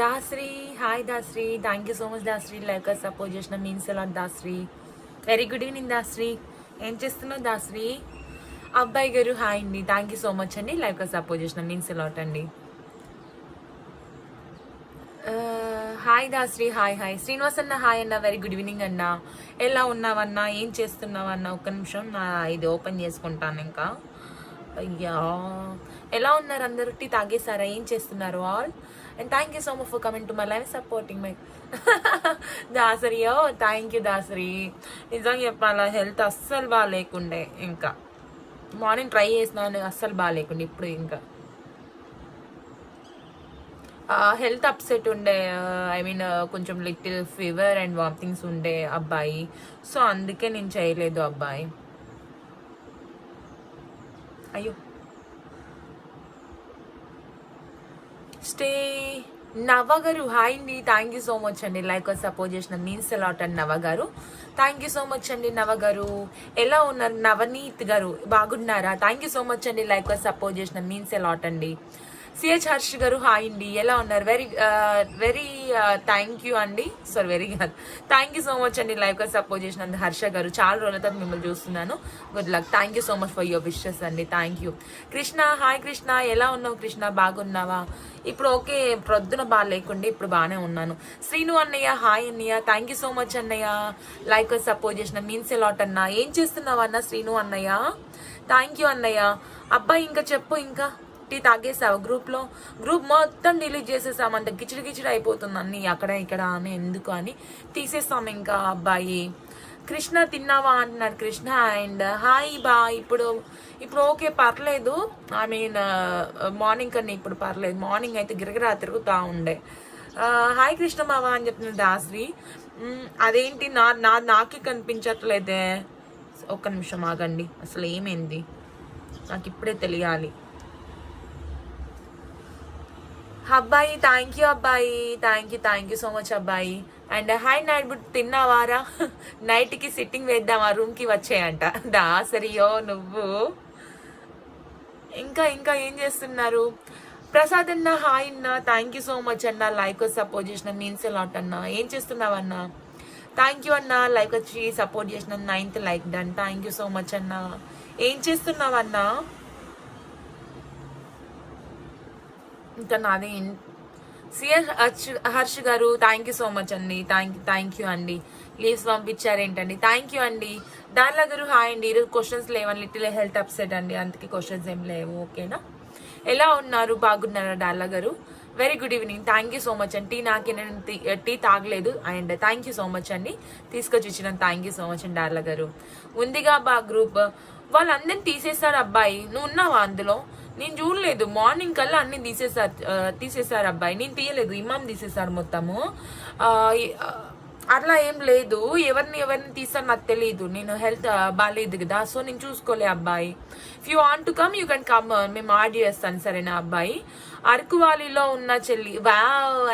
Dashri hi Dashri thank you so much Dashri like support చేసిన means ఎలా Dashri very good evening Dashri ఏం చేస్తున్నావు దాశ్రీ అబ్బాయి గారు హాయ్ అండి. థ్యాంక్ యూ సో మచ్ అండి. లైక్ సపోర్ట్ చేసిన మీన్స్ ఎలాట్ అండి. Hi Dashri hi hi Srinivas అన్న హాయ్ అన్న. వెరీ గుడ్ ఈవినింగ్ అన్న. ఎలా ఉన్నావన్నా? ఏం చేస్తున్నావన్నా? ఒక్క నిమిషం నా ఇది ఓపెన్ చేసుకుంటాను ఇంకా. అయ్యా. ఎలా ఉన్నారు అందరూ? టీ తాగేసారా ఏం చేస్తున్నారు all? And thank you so much for coming to my life supporting my Dasari oh thank you Dasari. నిజంగా చెప్పాలా హెల్త్ అస్సలు బాగాలేకుండే ఇంకా. మార్నింగ్ ట్రై చేసినాను అస్సలు బాగాలేకుండే ఇప్పుడు ఇంకా. హెల్త్ అప్సెట్ ఉండే ఐ మీన్ కొంచెం లిటిల్ ఫీవర్ అండ్ వామిటింగ్స్ ఉండే అబ్బాయి. సో అందుకే నేను చేయలేదు అబ్బాయి. అయ్యో. స్టే నవ గారు హాయ్ అండి. థ్యాంక్ యూ సో మచ్ అండి. లైక్ సపోర్ట్ చేసిన means a lot and Nava గారు థ్యాంక్ యూ సో మచ్ అండి నవ గారు ఎలా ఉన్నారు నవనీత్ గారు? బాగున్నారా? థ్యాంక్ యూ సో మచ్ అండి. లైక్ సపోర్ట్ చేసిన మీన్స్ అలాట్ అండి. సిహెచ్ హర్ష్ గారు హాయ్ అండి. ఎలా ఉన్నారు? వెరీ వెరీ థ్యాంక్ యూ అండి. సారీ వెరీ కాదు. థ్యాంక్ యూ సో మచ్ అండి లైఫ్గా సపోర్ట్ చేసినందుకు హర్ష గారు. చాలా రోజుల తర్వాత మిమ్మల్ని చూస్తున్నాను. Good luck thank you so much for your wishes అండి. Thank you Krishna hi Krishna. ఎలా ఉన్నావు కృష్ణ? బాగున్నావా? ఇప్పుడు ఓకే ప్రొద్దున బాగా లేకుండా ఇప్పుడు బాగానే ఉన్నాను. శ్రీను అన్నయ్య హాయ్ అన్నయ్య. థ్యాంక్ యూ సో మచ్ అన్నయ్య. లైక్ సపోర్ట్ చేసిన మీన్స్ ఎలాట్ అన్న. ఏం చేస్తున్నావు అన్న శ్రీను అన్నయ్య? థ్యాంక్ యూ అన్నయ్య. అబ్బాయి ఇంకా చెప్పు ఇంకా. టీ తాగేసావు గ్రూప్లో గ్రూప్ మొత్తం డిలీట్ చేసేసాం అంత గిచిడి గిచిడి అయిపోతుంది అన్ని. అక్కడ ఇక్కడ అని ఎందుకు అని తీసేస్తాం ఇంకా అబ్బాయి. కృష్ణ తిన్నావా అంటున్నాడు కృష్ణ. అండ్ హాయ్ బా ఇప్పుడు ఇప్పుడు ఓకే పర్లేదు. ఐ మీన్ మార్నింగ్ కన్నా ఇప్పుడు పర్లేదు. మార్నింగ్ అయితే గిరగిరా తిరుగుతూ ఉండే. హాయ్ కృష్ణ బావా అని చెప్తుంది దాశ్రీ అదేంటి? నా నా నాకే కనిపించట్లేదే. ఒక్క నిమిషం ఆగండి. అసలు ఏమైంది? నాకు ఇప్పుడే తెలియాలి. అబ్బాయి థ్యాంక్ యూ అబ్బాయి thank you thank you so much అబ్బాయి. అండ్ హాయ్ నైట్ బుట్ తిన్నావారా? నైట్కి సిట్టింగ్ వేద్దామా రూమ్కి వచ్చేయంట. దాసరియో నువ్వు. ఇంకా ఇంకా ఏం చేస్తున్నారు? ప్రసాద్ అన్న హాయ్ అన్న థ్యాంక్ యూ సో మచ్ అన్న లైక్ సపోర్ట్ చేసిన మీన్స్ లాట్ అన్న. ఏం చేస్తున్నావు అన్న? థ్యాంక్ యూ అన్న లైక్ వచ్చి సపోర్ట్ చేసిన ninth like done thank you so much అన్న. ఏం చేస్తున్నావు అన్నా? ఇంకా నాది సిఎస్ హర్ష్ హర్ష్ గారు థ్యాంక్ యూ సో మచ్ అండి. థ్యాంక్ థ్యాంక్ యూ అండి. లీవ్స్ పంపించారు ఏంటండి థ్యాంక్ యూ అండి. దానిలా గారు హాయ్ అండి. ఈరోజు క్వశ్చన్స్ లేవని లిటిల్ హెల్త్ అప్సెట్ అండి. అందుకే క్వశ్చన్స్ ఏం లేవు. ఓకేనా ఎలా ఉన్నారు? బాగున్నారా డాల్లా గారు? Very good evening thank you so much అండి. టీ నాకే నేను టీ- టీ తాగలేదు. And thank you so much అండి. తీసుకొచ్చి ఇచ్చిన థ్యాంక్ యూ సో మచ్ అండి డార్లా గారు. ఉందిగా బా గ్రూప్ వాళ్ళందరిని తీసేశారు అబ్బాయి. నువ్వు ఉన్నావా అందులో? నేను చూడలేదు. మార్నింగ్ కల్లా అన్ని తీసేసారు తీసేసారు తీసేశారు అబ్బాయి. నేను తీయలేదు ఇమాం తీసేశారు మొత్తము. అట్లా ఏం లేదు. ఎవరిని ఎవరిని తీసారు నాకు తెలియదు నేను హెల్త్ బాగాలేదు కదా. సో నేను చూసుకోలే అబ్బాయి. If you want to come you can come మేము ఆర్డర్ చేస్తాను సరేనా అబ్బాయి? అరకు వాలీలో ఉన్న చెల్లి వా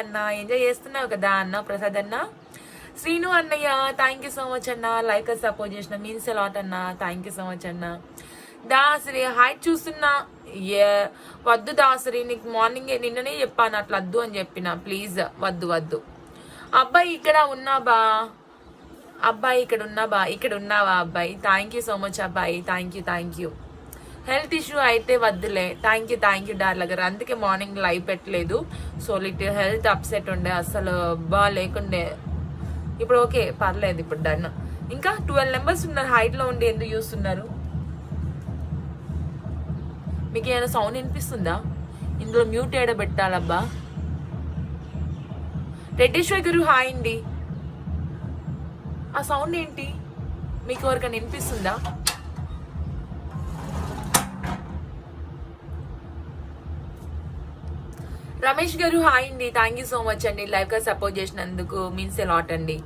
అన్న ఎంజాయ్ చేస్తున్నావు కదా అన్న ప్రసాద్ అన్న? శ్రీను అన్నయ్య థ్యాంక్ యూ సో మచ్ అన్న. లైక్ సపోర్ట్ చేసిన మీన్స్ అలాట్ అన్న. థ్యాంక్ యూ సో మచ్ అన్న. దాసరి హైట్ చూస్తున్నా. ఏ వద్దు దాసరి నీకు మార్నింగ్ నిన్ననే చెప్పాను అట్లా వద్దు అని చెప్పిన. ప్లీజ్ వద్దు వద్దు. అబ్బాయి ఇక్కడ ఉన్నా బా. అబ్బాయి ఇక్కడ ఉన్నా బా. ఇక్కడ ఉన్నావా అబ్బాయి? థ్యాంక్ యూ సో మచ్ అబ్బాయి. Thank you thank you health issue అయితే వద్దులే. Thank you thank you Darla గారు. అందుకే మార్నింగ్ లైవ్ పెట్టలేదు. సో లిట్ హెల్త్ అప్సెట్ ఉండే. అసలు బా లేకుండే. ఇప్పుడు ఓకే పర్లేదు ఇప్పుడు డన్ ఇంకా ట్వెల్వ్ నెంబర్స్ ఉన్నారు. హైట్లో ఉండి ఎందుకు చూస్తున్నారు? మీకు ఏమైనా సౌండ్ వినిపిస్తుందా? ఇందులో మ్యూట్ ఏడ పెట్టాలబ్బా? రెడ్డేశ్వర్ గారు హాయ్ అండి. ఆ సౌండ్ ఏంటి? మీకు ఎవరికైనా వినిపిస్తుందా? రమేష్ గారు హాయ్ అండి. థ్యాంక్ యూ సో మచ్ అండి. లైవ్గా సపోర్ట్ చేసినందుకు మీన్స్ ఎ లాట్ అండి.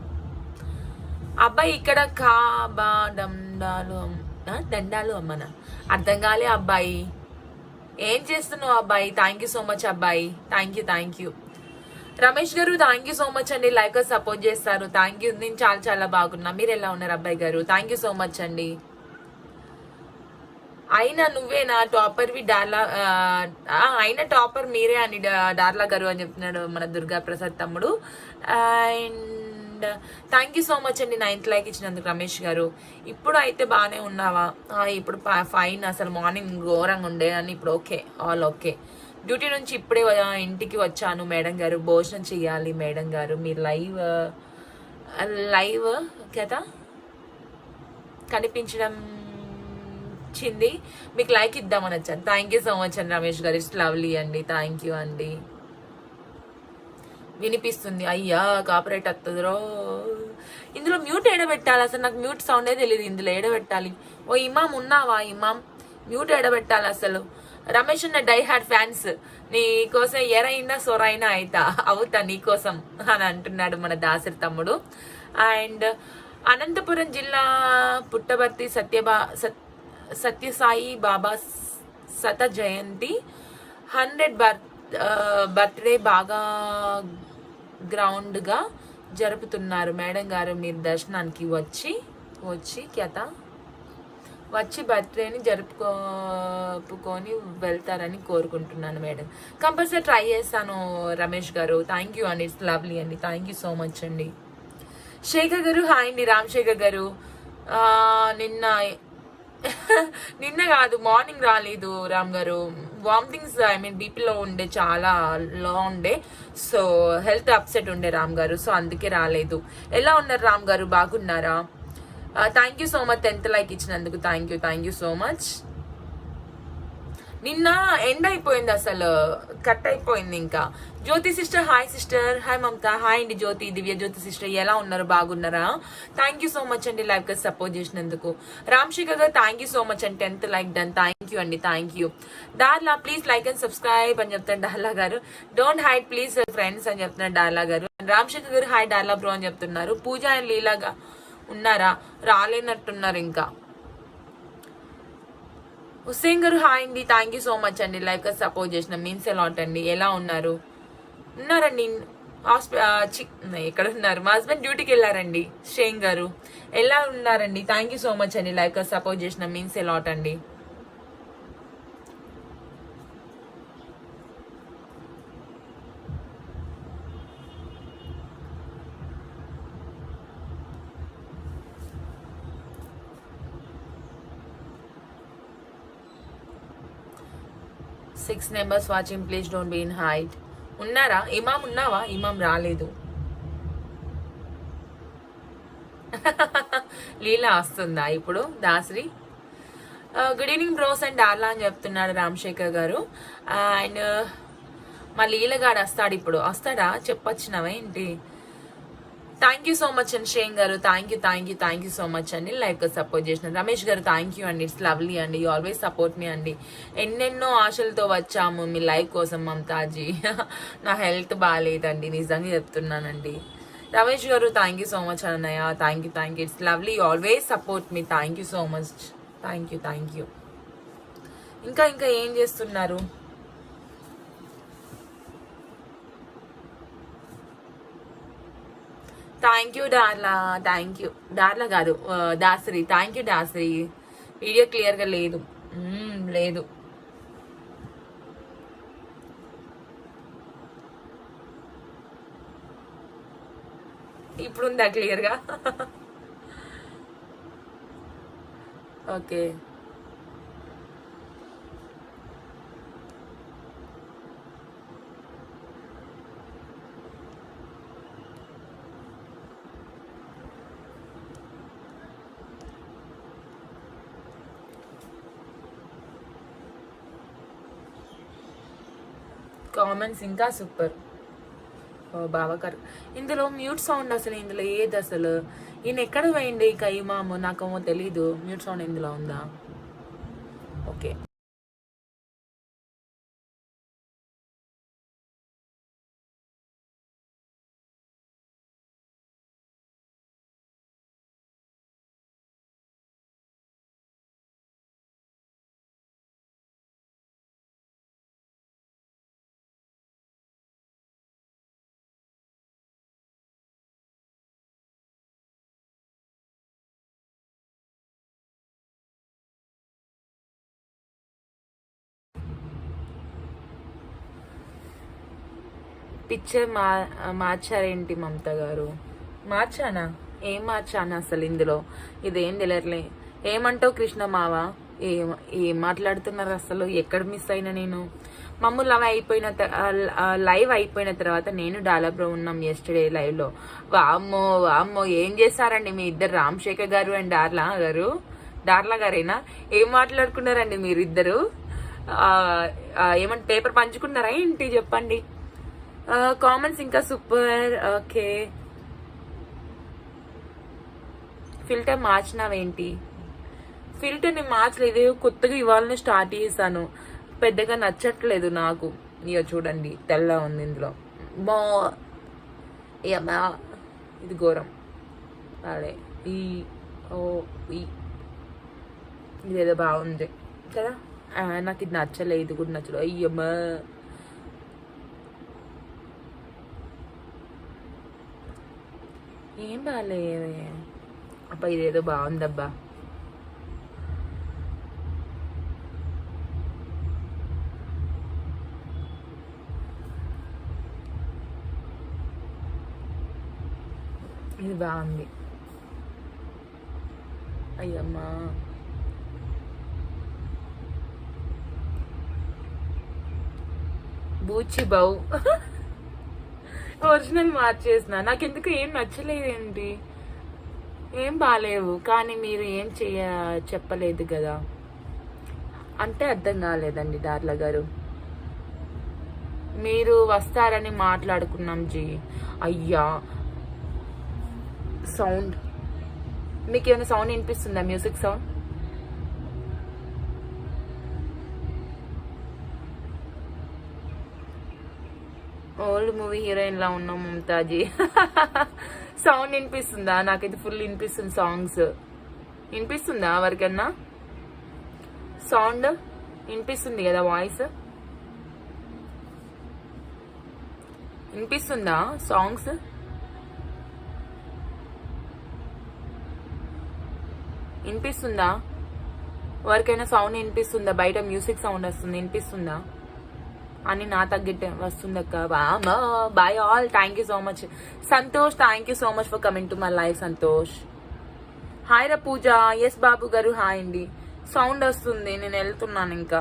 అబ్బాయి ఇక్కడ కాబా దండాలు దండాలు అమ్మనా? అర్థం కాలే అబ్బాయి. ఏం చేస్తున్నావు అబ్బాయి? థ్యాంక్ యూ సో మచ్ అబ్బాయి. Thank you thank you Ramesh గారు థ్యాంక్ యూ సో మచ్ అండి. లైక్ సపోర్ట్ చేస్తారు. థ్యాంక్ యూ నేను చాలా చాలా బాగున్నా. మీరు ఎలా ఉన్నారు అబ్బాయి గారు? థ్యాంక్ యూ సో మచ్ అండి. అయినా నువ్వేనా? టాపర్వి డార్లా ఆ, అయినా టాపర్ మీరే అని డార్లా గారు అని చెప్తున్నాడు మన దుర్గా ప్రసాద్ తమ్ముడు. And and thank you so much అండి నైన్త్ లైక్ ఇచ్చినందుకు రమేష్ గారు. ఇప్పుడు అయితే బాగానే ఉన్నావా? ఇప్పుడు ఫైన్ అసలు మార్నింగ్ ఘోరంగా ఉండే అని ఇప్పుడు ఓకే ఆల్ ఓకే డ్యూటీ నుంచి ఇప్పుడే ఇంటికి వచ్చాను మేడం గారు. భోజనం చేయాలి మేడం గారు. మీ లైవ్ లైవ్ కదా? కనిపించడం చింది. మీకు లైక్ ఇద్దామని వచ్చాను. థ్యాంక్ యూ సో మచ్ అండి రమేష్ గారు. ఇట్స్ లవ్లీ అండి. థ్యాంక్ యూ అండి. వినిపిస్తుంది. అయ్యా కాపరేట్ వస్తుందిరో ఇందులో మ్యూట్ ఏడబెట్టాలి అసలు నాకు మ్యూట్ సౌండే తెలియదు ఇందులో ఎడబెట్టాలి. ఓ ఇమాం ఉన్నావా ఇమాం మ్యూట్ ఎడబెట్టాలి అసలు. రమేష్ ఉన్న డై హార్డ్ ఫ్యాన్స్. నీ కోసం ఎరైనా సొరైనా అయితా అవుతా నీకోసం అని అంటున్నాడు మన దాసరి తమ్ముడు. అండ్ అనంతపురం జిల్లా పుట్టబర్తి సత్యబా సత్ సత్యసాయి బాబా శత జయంతి హండ్రెడ్ బర్త్ బర్త్డే బాగా గ్రౌండ్గా జరుపుతున్నారు. మేడం గారు మీరు దర్శనానికి వచ్చి వచ్చి క్యత వచ్చి బర్త్డేని జరుపుకోపుకొని వెళ్తారని కోరుకుంటున్నాను మేడం. కంపల్సరీ ట్రై చేస్తాను రమేష్ గారు. థ్యాంక్ యూ అండి. ఇట్స్ లవ్లీ అండి. థ్యాంక్ యూ సో మచ్ అండి. శేఖర్ గారు హాయ్ అండి. రాజశేఖర్ గారు. నిన్న నిన్న కాదు మార్నింగ్ రాలేదు రామ్ గారు. వామిటింగ్స్ ఐ మీన్ బీపీలో ఉండే చాలా లో ఉండే. సో హెల్త్ అప్సెట్ ఉండే రామ్ గారు సో అందుకే రాలేదు. ఎలా ఉన్నారు రామ్ గారు? బాగున్నారా? Thank you so much tenth like ఇచ్చినందుకు thank you thank you so much నిన్న ఎండ్ అయిపోయింది అసలు. కట్ అయిపోయింది ఇంకా. Jyothi sister hi sister hi Mamata. Hi అండి జ్యోతి దివ్య జ్యోతి సిస్టర్ ఎలా ఉన్నారు? బాగున్నారా? థ్యాంక్ యూ సో మచ్ అండి లైవ్గా సపోర్ట్ చేసినందుకు. రామ్ గారు థ్యాంక్ యూ సో మచ్ అండి. Tenth like done thank you అండి thank you Darla please like and subscribe అని చెప్తాను డార్లా గారు. డోంట్ హైడ్ ప్లీజ్ ఫ్రెండ్స్ అని చెప్తున్నారు డార్లా గారు. రామ్ గారు హాయ్ డార్లా బ్రో అని చెప్తున్నారు. పూజ అండ్ లీలాగా ఉన్నారా? రాలేనట్టున్నారు ఇంకా. హుస్సేన్ గారు హాయ్ అండి. థ్యాంక్ యూ సో మచ్ అండి. లైక్ సపోర్ట్ చేసిన మీన్స్ అలాట్ అండి. ఎలా ఉన్నారు? ఉన్నారండి. హాస్పి ఎక్కడ ఉన్నారు. మా హస్బెండ్ డ్యూటీకి వెళ్ళారండి. షేన్ గారు ఎలా ఉన్నారండి? థ్యాంక్ యూ సో మచ్ అండి. లైక్ సపోర్ట్ చేసిన మీన్స్ అలాట్ అండి. Six numbers watching please don't be in height ఉన్నారా? ఇమాం ఉన్నావా? ఇమాం రాలేదు. లీలా వస్తుందా ఇప్పుడు? Dasari? Good evening bros and Darla అని చెప్తున్నాడు రామశేఖర్ గారు. Uh, అండ్ uh, మా లీలగాడు వస్తాడు ఇప్పుడు. వస్తాడా? చెప్పొచ్చినవేంటి ఏంటి? థ్యాంక్ యూ సో మచ్ అండి షేన్ గారు. Thank you thank you thank you so much అండి. లైక్ సపోర్ట్ చేసిన రమేష్ గారు థ్యాంక్ యూ అండి. ఇట్స్ లవ్లీ అండి. యూ ఆల్వేస్ సపోర్ట్ మీ అండి. ఎన్నెన్నో ఆశలతో వచ్చాము. మీ లైఫ్ కోసం మమతాజీ. నా హెల్త్ బాగాలేదండి నిజంగా చెప్తున్నానండి. రమేష్ గారు థ్యాంక్ యూ సో మచ్ అన్నయ్య. Thank you thank you it's lovely you always support me thank you so much thank you thank you ఇంకా ఇంకా ఏం చేస్తున్నారు? Thank you Darla thank you Darla కాదు Dasari thank you Dasari video క్లియర్గా లేదు. Hmm, లేదు. ఇప్పుడు ఉందా క్లియర్గా ఓకే కామెంట్స్ ఇంకా సూపర్ ఓ బావగారు. ఇందులో మ్యూట్ సౌండ్ అసలు ఇందులో ఏది అసలు? ఈయన ఎక్కడ పోయింది ఇక నాకేమో తెలీదు. మ్యూట్ సౌండ్ ఇందులో ఉందా? ఓకే. పిక్చర్ మా మార్చారేంటి మమత గారు? మార్చానా? ఏం మార్చానా అసలు ఇందులో? ఇదేం తెలియట్లే ఏమంటావు కృష్ణ మావ ఏం ఏం మాట్లాడుతున్నారు అసలు? ఎక్కడ మిస్ అయినా నేను? మమ్మల్ని లవ్ అయిపోయిన లైవ్ అయిపోయిన తర్వాత నేను డాలాబ్రో ఉన్నాం ఎస్టర్డే లైవ్లో వామ్మో వామ్మో ఏం చేస్తారండి మీ ఇద్దరు? రామశేఖర్ గారు అండ్ డార్లా గారు? డార్లా గారేనా? ఏం మాట్లాడుకున్నారండి మీరు ఇద్దరు ఏమంటే పేపర్ పంచుకున్నారా ఏంటి? చెప్పండి. Uh, కామెంట్స్ ఇంకా సూపర్ ఓకే ఫిల్టర్ మార్చినావేంటి? ఫిల్టర్ని మార్చలేదు కొత్తగా ఇవాళనే స్టార్ట్ చేశాను. పెద్దగా నచ్చట్లేదు నాకు. ఇక చూడండి తెల్ల ఉంది ఇందులో. బా యమ్మా ఇది ఘోరం. అదే ఈ ఓ ఈ. ఇదేదో బాగుంది. కదా? నాకు ఇది నచ్చలేదు ఇది కూడా నచ్చలేదు. అయ్యమ్మా. ఏం బాగాలేదు అబ్బా ఇదేదో బాగుందబ్బా. ఇది బాగుంది. అయ్యమ్మా. బూచి బౌ. ఒరిజినల్ మార్చేసిన. నాకు ఎందుకు ఏం నచ్చలేదేంటి? ఏం బాగాలేవు కానీ మీరు ఏం చెయ్య చెప్పలేదు కదా. అంటే అర్థం కాలేదండి దార్ల గారు. మీరు వస్తారని మాట్లాడుకున్నాం జీ. అయ్యా! సౌండ్. మీకు ఏమైనా సౌండ్ వినిపిస్తుందా music sound? Old movie heroine లా ఉన్నాం మమతాజీ సౌండ్ వినిపిస్తుందా? నాకైతే ఫుల్ వినిపిస్తుంది సాంగ్స్ వినిపిస్తుందా ఎవరికన్నా? సౌండ్ వినిపిస్తుంది కదా వాయిస్ వినిపిస్తుందా సాంగ్స్ వినిపిస్తుందా? ఎవరికైనా సౌండ్ వినిపిస్తుందా? బయట మ్యూజిక్ సౌండ్ వస్తుంది. వినిపిస్తుందా? అని నా తగ్గట్టే వస్తుందక్క. అక్క bye all thank you so much Santosh thank you so much for coming to my life Santosh. Hi రా పూజ. ఎస్ బాబు గారు హాయ్ అండి. సౌండ్ వస్తుంది నేను వెళ్తున్నాను ఇంకా.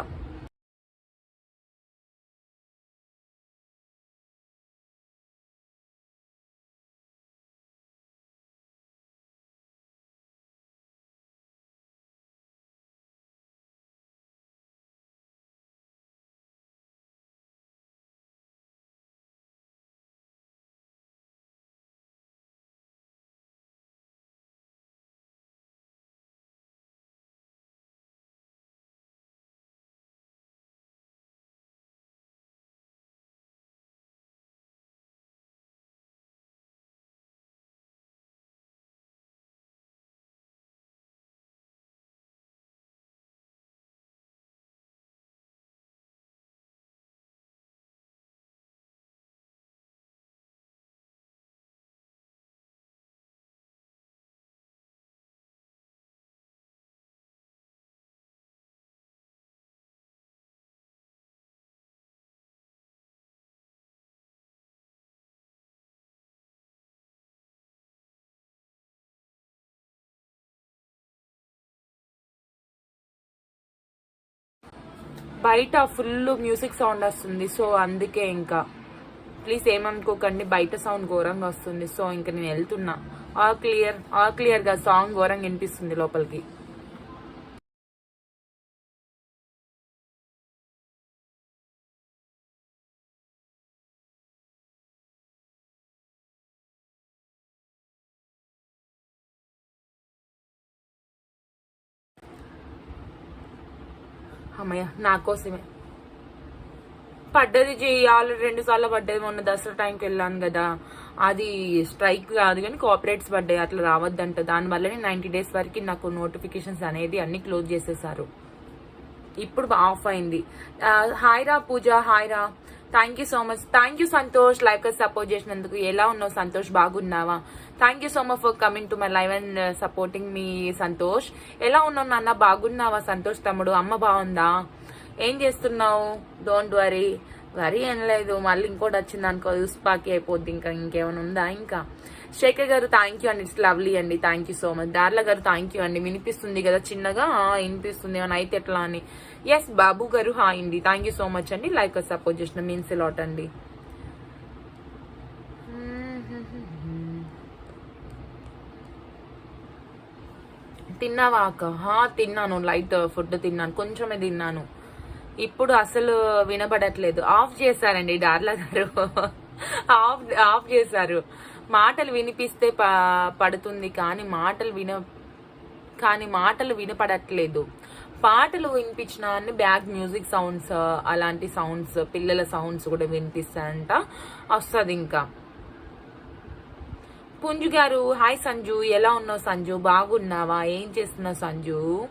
బయట ఫుల్ మ్యూజిక్ సౌండ్ వస్తుంది. సో అందుకే ఇంకా. ప్లీజ్ ఏమనుకోకండి బయట సౌండ్ ఘోరంగా వస్తుంది. సో ఇంకా నేను వెళ్తున్నా. ఆ క్లియర్ ఆ క్లియర్గా సాంగ్ ఘోరంగా వినిపిస్తుంది లోపలికి. అమ్మయ్య నా కోసమే. పడ్డది ఆల్రెడీ రెండు సార్లు పడ్డది. మొన్న దసరా టైంకి వెళ్ళాను కదా. అది స్ట్రైక్ కాదు కానీ కోఆపరేట్స్ పడ్డాయి. అట్లా రావద్దంట. దానివల్లనే నైంటీ డేస్ వరకు నాకు నోటిఫికేషన్స్ అనేది అన్ని క్లోజ్ చేసేసారు. ఇప్పుడు ఆఫ్ అయింది. హాయ్రా Pooja. హాయ్రా thank you so much thank you Santosh like support చేసినందుకు. ఎలా ఉన్నావు సంతోష్ బాగున్నావా? Thank you so much for coming to my live and supporting me Santosh ఎలా ఉన్నావు నాన్న? బాగున్నావా సంతోష్ తమ్ముడు? అమ్మ బాగుందా? ఏం చేస్తున్నావు? డోంట్ వరీ వరీ ఏం లేదు. మళ్ళీ ఇంకోటి వచ్చింది అనుకో యూస్పాకి అయిపోద్ది ఇంకా. ఇంకేమైనా ఉందా ఇంకా? శేఖర్ గారు థ్యాంక్ యూ అండి ఇట్స్ లవ్లీ అండి. Thank you so much Darla గారు థ్యాంక్ యూ అండి. వినిపిస్తుంది కదా చిన్నగా? వినిపిస్తుంది. ఏమైనా అయితే ఎట్లా అని? ఎస్ బాబు గారు హాయ్ అండి. థ్యాంక్ యూ సో మచ్ అండి. లైక్ సపోర్ట్ చేసిన మీన్స్ లాట్ అండి. తిన్నావా అక్క హా, తిన్నాను. లైట్ uh, ఫుడ్ తిన్నాను. కొంచెమే తిన్నాను. ఇప్పుడు అసలు వినబడట్లేదు. ఆఫ్ చేశారండి డార్లా గారు. ఆఫ్ ఆఫ్ చేశారు. మాటలు వినిపిస్తే ప- పడుతుంది కానీ మాటలు విన కానీ మాటలు వినపడట్లేదు. పాటలు వినిపించిన అన్ని బ్యాక్ మ్యూజిక్ సౌండ్స్ అలాంటి సౌండ్స్ పిల్లల సౌండ్స్ కూడా వినిపిస్తాయంట. వస్తుంది ఇంకా పుంజు గారు హాయ్ సంజు ఎలా ఉన్నావు సంజు? బాగున్నావా? ఏం చేస్తున్నావు Sanju?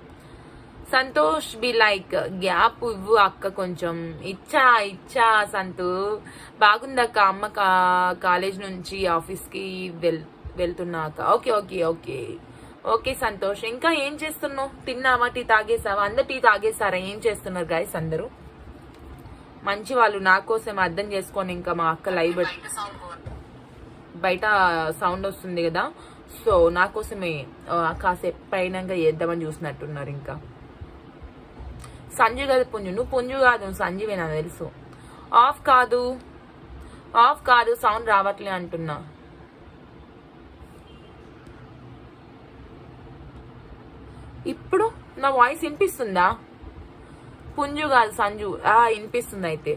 Santosh be like gap ఇవ్వు అక్క కొంచెం. ఇచ్చా ఇచ్చా సంతు. బాగుందక్క అమ్మ కా- కాలేజ్ నుంచి ఆఫీస్కి well వెళ్తున్నాక okay okay okay. Okay Santosh. ఇంకా ఏం చేస్తున్నావు? తిన్నావా? టీ తాగేసావా? అందరు టీ తాగేసారా? ఏం చేస్తున్నారు గైస్ అందరూ? మంచి వాళ్ళు నా కోసం అర్థం చేసుకొని ఇంకా మా అక్క లైవ్ బయట సౌండ్ వస్తుంది కదా. సో నా కోసమే కాసేపు పైన చేద్దామని చూసినట్టున్నారు ఇంకా. సంజు కాదు పుంజు నువ్వు పుంజు కాదు సంజీవే నాకు తెలుసు. ఆఫ్ కాదు ఆఫ్ కాదు సౌండ్ రావట్లే అంటున్నా. ఇప్పుడు నా వాయిస్ వినిపిస్తుందా? పుంజు కాదు సంజు. వినిపిస్తుంది అయితే.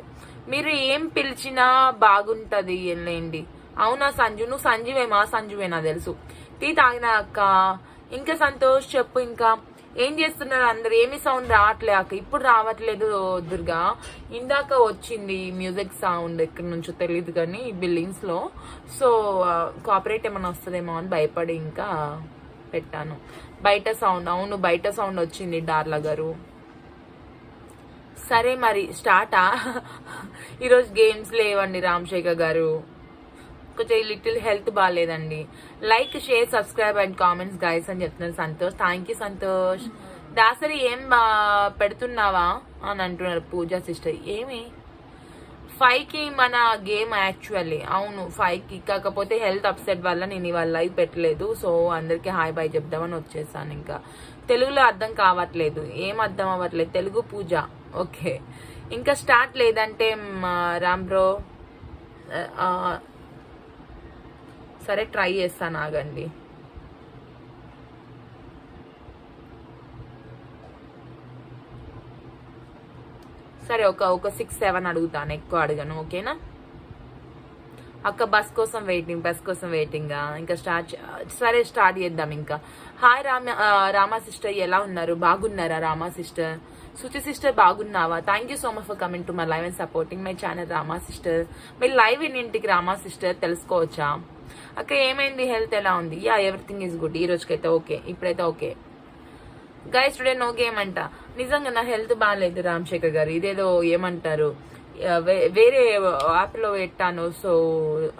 మీరు ఏం పిలిచినా బాగుంటుంది వెళ్ళండి. అవునా సంజు? నువ్వు సంజీవేమా సంజువేనా తెలుసు. టీ తాగినా అక్క. ఇంకా సంతోష్ చెప్పు ఇంకా. ఏం చేస్తున్నారు అందరు? ఏమి సౌండ్ రావట్లే అక్క. ఇప్పుడు రావట్లేదు దుర్గా. ఇందాక వచ్చింది మ్యూజిక్ సౌండ్ ఎక్కడి నుంచో తెలియదు కానీ బిల్డింగ్స్లో. సో కాపరేట్ ఏమైనా వస్తుందేమో అని భయపడి ఇంకా పెట్టాను. బయట సౌండ్ అవును బయట సౌండ్ వచ్చింది డార్లా గారు. సరే మరి స్టార్టా? ఈరోజు గేమ్స్ లేవండి రామశేఖర్ గారు. కొంచెం లిటిల్ హెల్త్ బాగాలేదండి like share subscribe and comments guys అని చెప్తున్నారు Santosh. Thank you Santosh. Dasari ఏం బా- పెడుతున్నావా? అని అంటున్నారు పూజా సిస్టర్. ఏమి? ఫైవ్కి మన గేమ్ యాక్చువల్లీ అవును ఫైవ్కి కాకపోతే హెల్త్ అప్సెట్ వల్ల నేను ఇవాళ లైవ్ పెట్టలేదు. సో అందరికి హాయ్ బాయ్ చెప్దామని వచ్చేసాను ఇంకా. తెలుగులో అర్థం కావట్లేదు. ఏం అర్థం అవ్వట్లేదు. తెలుగు పూజ. ఓకే ఇంకా స్టార్ట్ లేదంటే రామ్ బ్రో సరే ట్రై చేస్తాను ఆగండి సరే ఒక ఒక సిక్స్ సెవెన్ అడుగుతాను ఎక్కువ అడగను ఓకేనా? అక్క బస్ కోసం వెయిటింగ్ బస్ కోసం వెయిటింగా ఇంకా స్టార్ట్ సరే స్టార్ట్ చేద్దాం ఇంకా. హాయ్ రామ రామా సిస్టర్ ఎలా ఉన్నారు? బాగున్నారా రామా సిస్టర్ సుచి సిస్టర్ బాగున్నావా? Thank you so much for coming to my live and supporting my channel Rama sister me live ఎన్నింటికి రామా సిస్టర్ తెలుసుకోవచ్చా? అక్క ఏమైంది? హెల్త్ ఎలా ఉంది? యా ఎవ్రీథింగ్ ఈజ్ గుడ్ ఈ రోజుకైతే ఓకే. ఇప్పుడైతే okay. Guys today no game అంట. నిజంగా నా హెల్త్ బాగాలేదు రామశేఖర్ గారు. ఇదేదో ఏమంటారు? వే- వేరే యాప్లో పెట్టాను. సో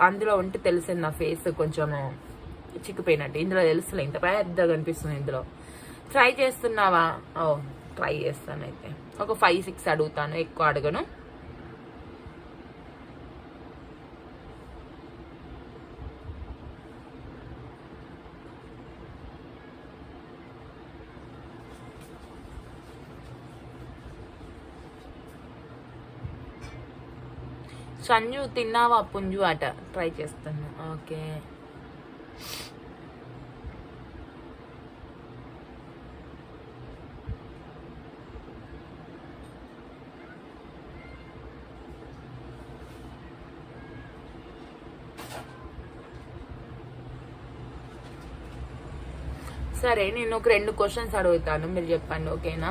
అందులో ఉంటే తెలిసింది నా ఫేస్ కొంచెం చిక్కిపోయినట్టు. ఇందులో తెలుసులే ఇంత పెద్దగా కనిపిస్తుంది ఇందులో. ట్రై చేస్తున్నావా? ఓ ట్రై చేస్తాను అయితే ఒక ఫైవ్ సిక్స్ అడుగుతాను ఎక్కువ అడగను. సంజు తిన్నావా పుంజు అట ట్రై చేస్తాను ఓకే సరే నేను ఒక రెండు క్వశ్చన్స్ అడుగుతాను. మీరు చెప్పండి ఓకేనా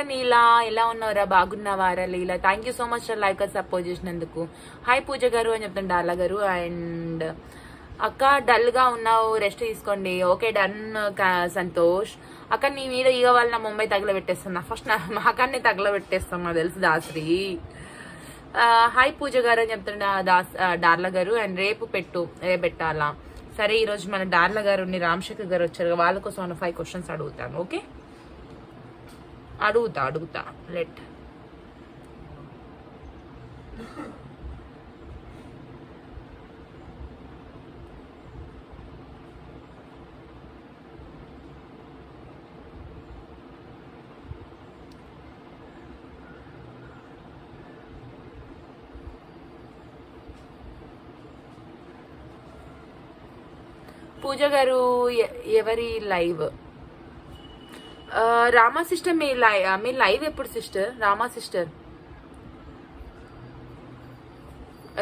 హాయ్ నీలా ఎలా ఉన్నావురా? బాగున్నావారా Leela? Thank you so much sir like support చేసినందుకు. హాయ్ పూజ గారు అని చెప్తాను డార్లా గారు. అండ్ అక్క డల్గా ఉన్నావు రెస్ట్ తీసుకోండి. Okay done Santosh. అక్క నీ మీద ఇక వాళ్ళ ముంబై తగలబెట్టేస్తున్నా. ఫస్ట్ నా మాకాన్నే తగలబెట్టేస్తున్నా తెలుసు దాసరి. హాయ్ పూజ గారు అని చెప్తున్నా దాస్ డార్లా డార్ల గారు. అండ్ రేపు పెట్టు రేపు పెట్టాలా? సరే ఈరోజు మన డార్ల గారు రామశేఖర్ గారు వచ్చారు. వాళ్ళ కోసం ఫైవ్ క్వశ్చన్స్ అడుగుతాను. ఓకే అడుగుతా అడుగుతా లెట్ పూజ గారు ఎ- ఎవరి లైవ్ ఆ, రామా సిస్టర్ మీ లైవ్ మీ లైవ్ ఎప్పుడు సిస్టర్? రామా సిస్టర్.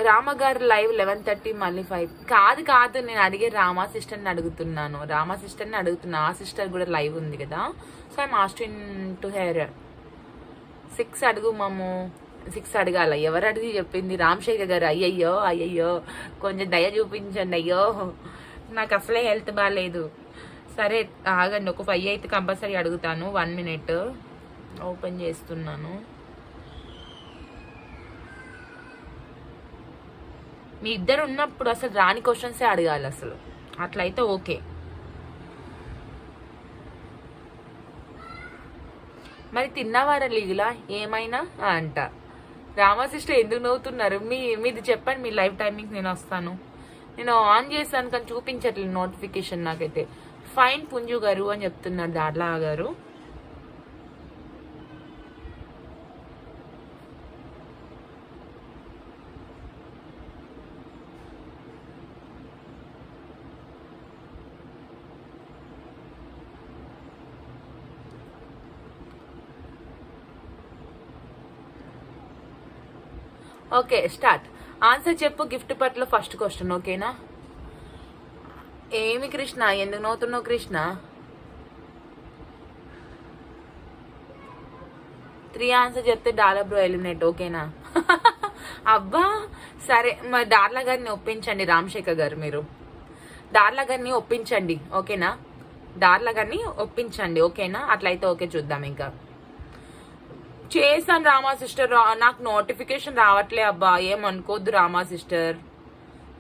రామ గారు లైవ్ లెవెన్ థర్టీ మళ్ళీ ఫైవ్. కాదు కాదు నేను అడిగే రామా సిస్టర్ని అడుగుతున్నాను. రామా సిస్టర్ని అడుగుతున్నా. ఆ సిస్టర్ కూడా లైవ్ ఉంది కదా. So I'm Austin to hair six అడుగు మాము. సిక్స్ అడగాల. ఎవరు అడిగి చెప్పింది? రామశేఖర్ గారు. అయ్యయ్యో అయ్యయ్యో. కొంచెం దయ చూపించండి అయ్యో. నాకు అసలే హెల్త్ బాగాలేదు సరే ఆగండి. ఒక ఫైవ్ అయితే కంపల్సరీ అడుగుతాను. వన్ మినిట్ ఓపెన్ చేస్తున్నాను. మీ ఇద్దరు ఉన్నప్పుడు అసలు రాని క్వశ్చన్సే అడగాలి అసలు. అట్లయితే ఓకే. మరి తిన్నవారా లీగులా ఏమైనా? అంట. రామశిష్ట ఎందుకు నవ్వుతున్నారు? మీ మీది చెప్పండి మీ లైఫ్ టైమింగ్ నేను వస్తాను. నేను ఆన్ చేశాను కానీ చూపించట్లేదు నోటిఫికేషన్ నాకైతే. ఫైన్ పుంజు గారు అని చెప్తున్నారు దాడ్లా గారు. Okay start. ఆన్సర్ చెప్పు గిఫ్ట్ పట్ల ఫస్ట్ క్వశ్చన్ ఓకేనా? ఏమి కృష్ణ? ఎందుకు నవ్వుతున్నావు కృష్ణ? త్రీ ఆన్సర్ చెప్తే డాలా బ్రో ఎలిమినేట్ ఓకేనా? అబ్బా! సరే మరి డార్లా గారిని ఒప్పించండి రామశేఖర్ గారు మీరు. డార్లా గారిని ఒప్పించండి ఓకేనా? డార్లా గారిని ఒప్పించండి ఓకేనా? అట్లయితే ఓకే చూద్దాం ఇంకా. చేశాను రామా సిస్టర్ రా- నాకు నోటిఫికేషన్ రావట్లే అబ్బా ఏమనుకోద్దు రామా సిస్టర్.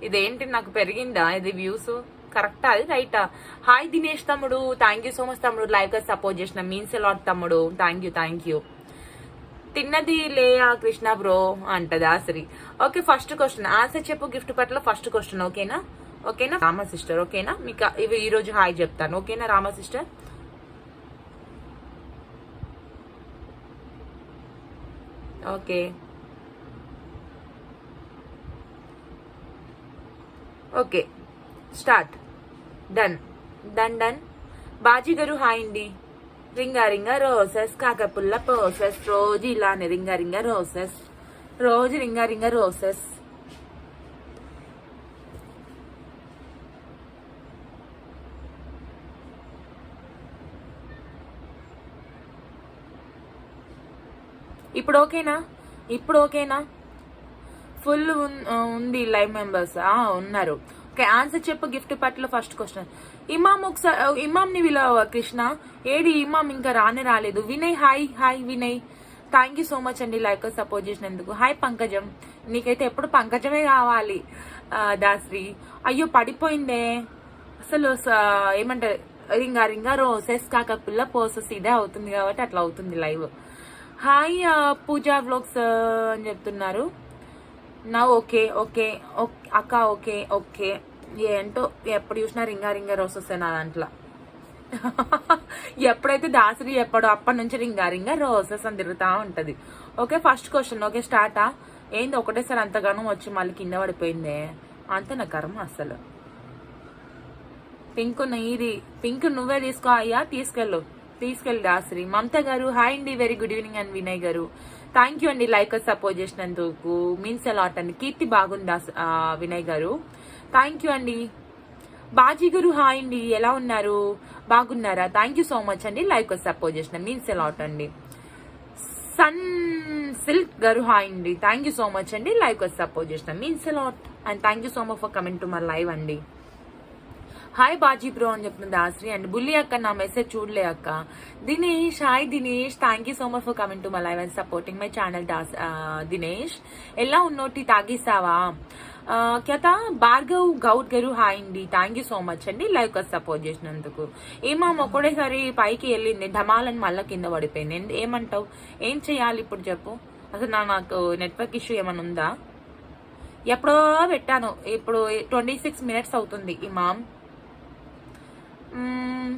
ఇదేంటి నాకు పెరిగిందా ఇది వ్యూస్? కరెక్టా అది రైటా. హాయ్ దినేష్ తమ్ముడు. థ్యాంక్ యూ సో మచ్ తమ్ముడు. లైవ్గా సపోర్ట్ చేసిన మీన్స్ లాట్ తమ్ముడు. థ్యాంక్ యూ థ్యాంక్ యూ తిన్నది లేయా కృష్ణ బ్రో అంటది ఆసరి ఓకే ఫస్ట్ క్వశ్చన్ ఆన్సర్ చెప్పు గిఫ్ట్ పట్ల ఫస్ట్ క్వశ్చన్ ఓకేనా ఓకేనా రామ సిస్టర్ ఓకేనా మీకు ఇవి ఈ రోజు హాయ్ చెప్తాను. ఓకేనా Rama sister okay okay start done done done Baji గారు హాయ్ అండి. రింగా రింగా రోసెస్ కాకపుల్ల పోసెస్ రోజు ఇలానే రింగా రింగా రోసెస్ రోజు రింగా రింగా రోసెస్ ఇప్పుడు ఓకేనా? ఇప్పుడు ఓకేనా? ఫుల్ ఉంది లైవ్ మెంబర్స్ ఉన్నారు. ఓకే ఆన్సర్ చెప్పు గిఫ్ట్ పట్ల ఫస్ట్ క్వశ్చన్ ఇమామ్ ఒకసారి ఇమామ్ని విలువ కృష్ణ. ఏడి ఇమామ్ ఇంకా రానే రాలేదు. Vinay hi hi Vinay. Thank you so much అండి లైక్ సపోర్ట్ చేసినందుకు. హాయ్ పంకజం. నీకైతే ఎప్పుడు పంకజమే కావాలి దాశ్రీ అయ్యో పడిపోయిందే. అసలు స- ఏమంటారు? రింగా రింగా రోసెస్ కాకపుల్ల పోసెస్ ఇదే అవుతుంది కాబట్టి అట్లా అవుతుంది లైవ్. హాయ్ పూజా వ్లాగ్స్ అని చెప్తున్నారు. నా ఓకే ఓకే అక్క ఓకే ఓకే ఏంటో ఎప్పుడు చూసినా రింగా రింగా రోసెస్ నా దాంట్లో. ఎప్పుడైతే దాసరి ఎప్పుడో అప్పటి నుంచి రింగా రింగా రోసెస్ అని తిరుగుతా ఉంటది. ఓకే ఫస్ట్ క్వశ్చన్ ఓకే స్టార్టా ఏంది ఒకటేసారి అంతగానో వచ్చి మళ్ళీ కింద పడిపోయిందే? అంత నా కర్మ అసలు? పింక్ నీది పింక్ నువ్వే తీసుకో అయ్యా తీసుకెళ్ళు. తీసుకెళ్ళి దాసరి. మమత గారు హాయ్ అండి. Very good evening and Vinay గారు. థ్యాంక్ యూ అండి లైక్ సపోర్ట్ చేసినందుకు. మీన్స్ అలాట్ అండి. కీర్తి బాగుంది ఆ, వినయ్ గారు. థ్యాంక్ యూ అండి బాజీ గారు హాయ్ అండి ఎలా ఉన్నారు? బాగున్నారా? థ్యాంక్ యూ సో మచ్ అండి లైక్ సపోర్ట్ చేసిన మీన్స్ అలాట్ అండి సన్ సిల్క్ గారు హాయ్ అండి థ్యాంక్ యూ సో మచ్ అండి లైక్ సపోర్ట్ చేసిన means a lot and thank you so much for coming to my live అండి హాయ్ బాజీ బ్రో అని చెప్తుంది ఆశ్రీ. అండ్ బుల్లి అక్క నా మెసేజ్ చూడలే అక్క. Dinesh hi Dinesh thank you so much for coming to my live and supporting my channel Das Dinesh ఎలా ఉన్నోటి తాగేసావా? క్యత భార్గవ్ గౌడ్ గారు హాయ్ అండి. థ్యాంక్ యూ సో మచ్ అండి. లైవ్ కా సపోర్ట్ చేసినందుకు. ఏమా ఒకటేసారి పైకి వెళ్ళింది ఢమాలని మళ్ళీ కింద పడిపోయింది. ఏమంటావు? ఏం చేయాలి ఇప్పుడు చెప్పు. అసలు నా నాకు నెట్వర్క్ ఇష్యూ ఏమైనా ఉందా? ఎప్పుడో పెట్టాను. ఇప్పుడు ట్వంటీ సిక్స్ మినిట్స్ అవుతుంది Imam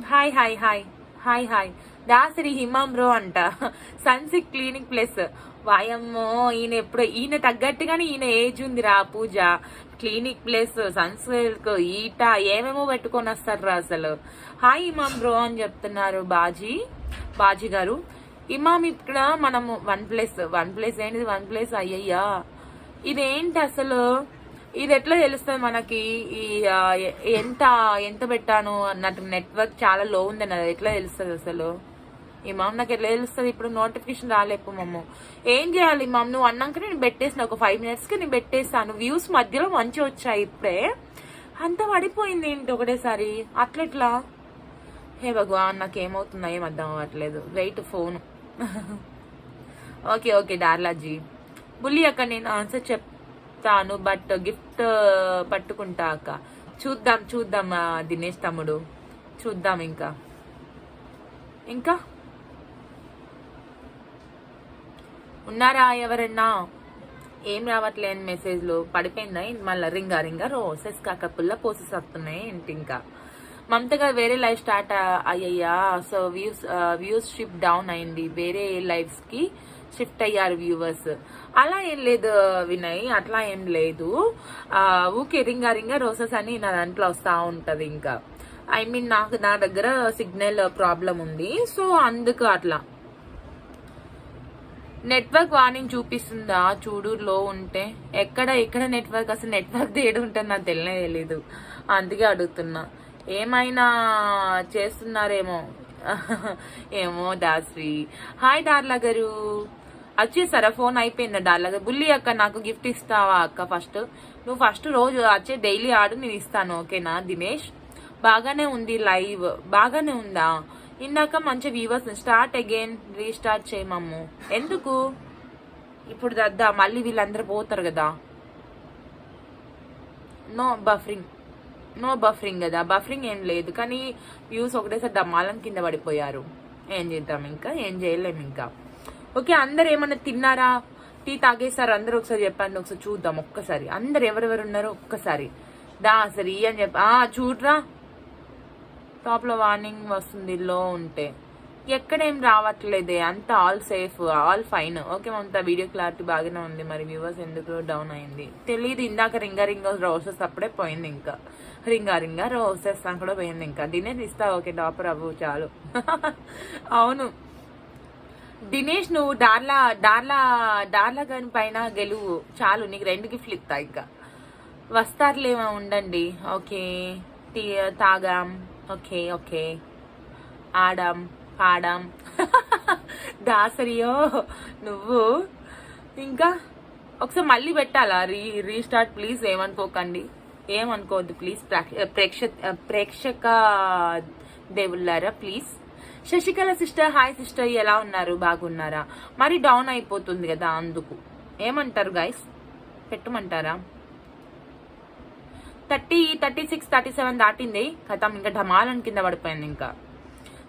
hi hi hi. Hi hi. Dasari Himam bro అంట. సన్సిక్ క్లినిక్ ప్లస్. వాయమ్మో ఈయన ఎప్పుడు ఈయన తగ్గట్టుగానే ఈయన ఏజ్ ఉంది రా పూజ. క్లినిక్ ప్లేస్ సన్సిల్క్ ఈట ఏమేమో పెట్టుకొని వస్తారు అసలు. హాయ్ ఇమామ్ బ్రో అని చెప్తున్నారు బాజీ బాజీ గారు. ఇమామ్ ఇక్కడ మనము వన్ ప్లస్ వన్ ప్లస్ ఏంటిది? వన్ ప్లస్ అయ్యయ్యా. ఇదేంటి అసలు? ఇది ఎట్లా తెలుస్తుంది మనకి? ఈ ఎంత ఎంత పెట్టాను అన్నట్టు నెట్వర్క్ చాలా లో ఉందని అది ఎట్లా తెలుస్తుంది అసలు? ఈ మామ్ నాకు ఎట్లా తెలుస్తుంది? ఇప్పుడు నోటిఫికేషన్ రాలేపు మమ్మ. ఏం చేయాలి మామ్? నువ్వు అన్నాక నేను పెట్టేసిన ఒక ఫైవ్ మినిట్స్కి నేను పెట్టేస్తాను వ్యూస్ మధ్యలో మంచి వచ్చాయి ఇప్పుడే. అంతా పడిపోయింది ఏంటి ఒకటేసారి? అట్లెట్లా హే భగవాన్ నాకు ఏమవుతుందో ఏం అర్థం అవ్వట్లేదు. Wait phone okay okay Darlaji. బుల్లి అక్క నేను ఆన్సర్ చెప్తాను బట్ గిఫ్ట్ uh, పట్టుకుంటా అక్క. చూద్దాం చూద్దాం దినేష్ తమ్ముడు. చూద్దాం ఇంకా. ఇంకా? ఉన్నారా ఎవరన్నా? ఏం రావట్లేదు మెసేజ్లు పడిపోయిందా మళ్ళీ రింగా రింగా రోసెస్ కాకపుల్ల పోసెస్ వస్తున్నాయి ఏంటి ఇంకా? మమతగా వేరే life start అయ్యయ్యా. So views views shift down అయింది. వేరే లైఫ్స్కి షిఫ్ట్ అయ్యారు వ్యూవర్స్ అలా ఏం లేదు వినయ్. అట్లా ఏం లేదు. ఊకే రింగా రింగా రోసెస్ అని నా దాంట్లో వస్తూ ఉంటుంది ఇంకా. ఐ మీన్ నాకు నా దగ్గర సిగ్నల్ ప్రాబ్లం ఉంది. సో అందుకు అట్లా. నెట్వర్క్ వార్నింగ్ చూపిస్తుందా? చూడు లో ఉంటే. ఎక్కడ ఎక్కడ నెట్వర్క్ అసలు నెట్వర్క్ తేడు ఉంటుంది నాకు తెలియనే తెలీదు. అందుకే అడుగుతున్నా. ఏమైనా చేస్తున్నారేమో? ఏమో దాస్వి హాయ్ డార్లా గారు. వచ్చేసారా? ఫోన్ అయిపోయిందా డార్లా గారు? బుల్లి అక్క నాకు గిఫ్ట్ ఇస్తావా అక్క ఫస్ట్ నువ్వు ఫస్ట్ రోజు వచ్చే డైలీ ఆడు నేను ఇస్తాను ఓకేనా దినేష్? బాగానే ఉంది లైవ్ బాగానే ఉందా? ఇందాక మంచి వ్యూవర్స్ స్టార్ట్ అగైన్ రీస్టార్ట్ చేయమమ్ము. ఎందుకు? ఇప్పుడు దద్దా మళ్ళీ వీళ్ళందరూ పోతారు కదా. నో బఫరింగ్ నో బఫరింగ్ కదా. బఫరింగ్ ఏం లేదు. కానీ వ్యూస్ ఒకటేసారి దమ్మాలం కింద పడిపోయారు. ఏం చేద్దాం ఇంకా? ఏం చేయలేము ఇంకా. ఓకే అందరు ఏమన్నా తిన్నారా? టీ తాగేసారు అందరూ ఒకసారి చెప్పండి. ఒకసారి చూద్దాం. ఒక్కసారి. అందరు ఎవరెవరు ఉన్నారో? ఒక్కసారి. దా సరే అని చెప్ప ఆ చూడరా. టాప్లో వార్నింగ్ వస్తుంది లో ఉంటే. ఎక్కడేం రావట్లేదే అంత all safe all fine okay Mamata video clarity బాగానే ఉంది మరి వ్యూవర్స్ ఎందుకు డౌన్ అయింది? తెలియదు ఇందాక రింగా రింగా రోసెస్ అప్పుడే పోయింది ఇంకా. రింగా రింగా రోసెస్ అని కూడా పోయింది ఇంకా. దినేష్ ఇస్తా ఓకే టాపర్ అవ్వు చాలు. అవును. దినేష్ నువ్వు డార్లా డార్లా డార్లా గని పైన గెలువు. చాలు నీకు రెండు గిఫ్ట్లు ఇస్తా ఇంకా. వస్తారులేమో ఉండండి. ఓకే. తాగాం ఓకే ఓకే ఆడాం పాడాం దాసరియో నువ్వు. ఇంకా ఒకసారి మళ్ళీ పెట్టాలా? రీ రీస్టార్ట్ ప్లీజ్ ఏమనుకోకండి. ఏమనుకోవద్దు ప్లీజ్ eh, ప్రేక్ష eh, ప్రేక్షక దేవుళ్ళారా please Sasikala sister hi sister ఎలా ఉన్నారు? బాగున్నారా? మరి డౌన్ అయిపోతుంది కదా అందుకు. ఏమంటారు guys పెట్టమంటారా? Thirty thirty six thirty seven దాటింది. కథం ఇంకా ఢమాలని కింద పడిపోయింది ఇంకా.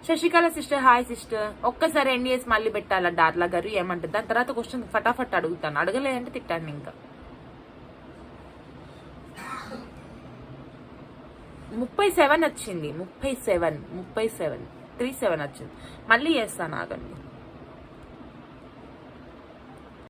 శశికళ సిస్టర్ హాయ్ సిస్టర్ ఒక్కసారి ఎన్ని ఇయర్స్ మళ్ళీ పెట్టాలా? డార్లా గారు ఏమంటారు దాని తర్వాత క్వశ్చన్ ఫటాఫట్ అడుగుతాను. అడగలేదంటే తిట్టాను ఇంకా. ముప్పై సెవెన్ వచ్చింది. ముప్పై సెవెన్ ముప్పై సెవెన్ త్రీ సెవెన్ వచ్చింది. మళ్ళీ చేస్తాను ఆగండి.